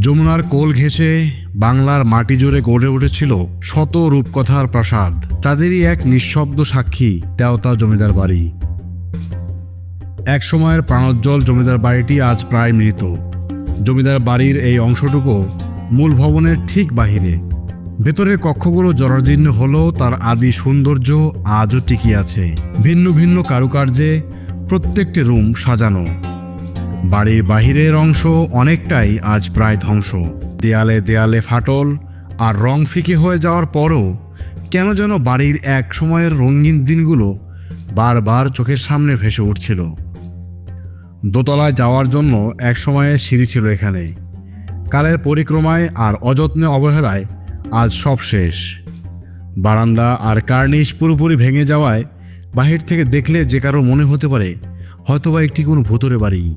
যমুনার কোল ঘেঁষে বাংলার মাটি জুড়ে গড়ে উঠেছিল শত রূপকথার প্রাসাদ। তাদেরই এক নিঃশব্দ সাক্ষী তেওতা জমিদার বাড়ি। এক সময়ের প্রাণোজ্জ্বল জমিদার বাড়িটি আজ প্রায় মৃত। জমিদার বাড়ির এই অংশটুকু মূল ভবনের ঠিক বাহিরে। ভেতরের কক্ষগুলো জরাজীর্ণ হলেও তার আদি সৌন্দর্য আজও টিকে আছে। ভিন্ন ভিন্ন কারুকার্যে প্রত্যেকটি রুম সাজানো। বাড়ির বাহিরের অংশ অনেকটাই আজ প্রায় ধ্বংস। দেয়ালে দেয়ালে ফাটল আর রং ফিকে হয়ে যাওয়ার পরও কেন যেন বাড়ির এক সময়ের রঙিন দিনগুলো বারবার চোখের সামনে ভেসে উঠছিল। দোতলায় যাওয়ার জন্য এক সময়ে সিঁড়ি ছিল এখানে কালের পরিক্রমায় আর অযত্নে অবহেলায় আজ সব শেষ। বারান্দা আর কার্নিশ পুরোপুরি ভেঙে যাওয়ায় বাহির থেকে দেখলে যে কারও মনে হতে পারে হয়তোবা একটি কোনো ভূতরে বাড়ি।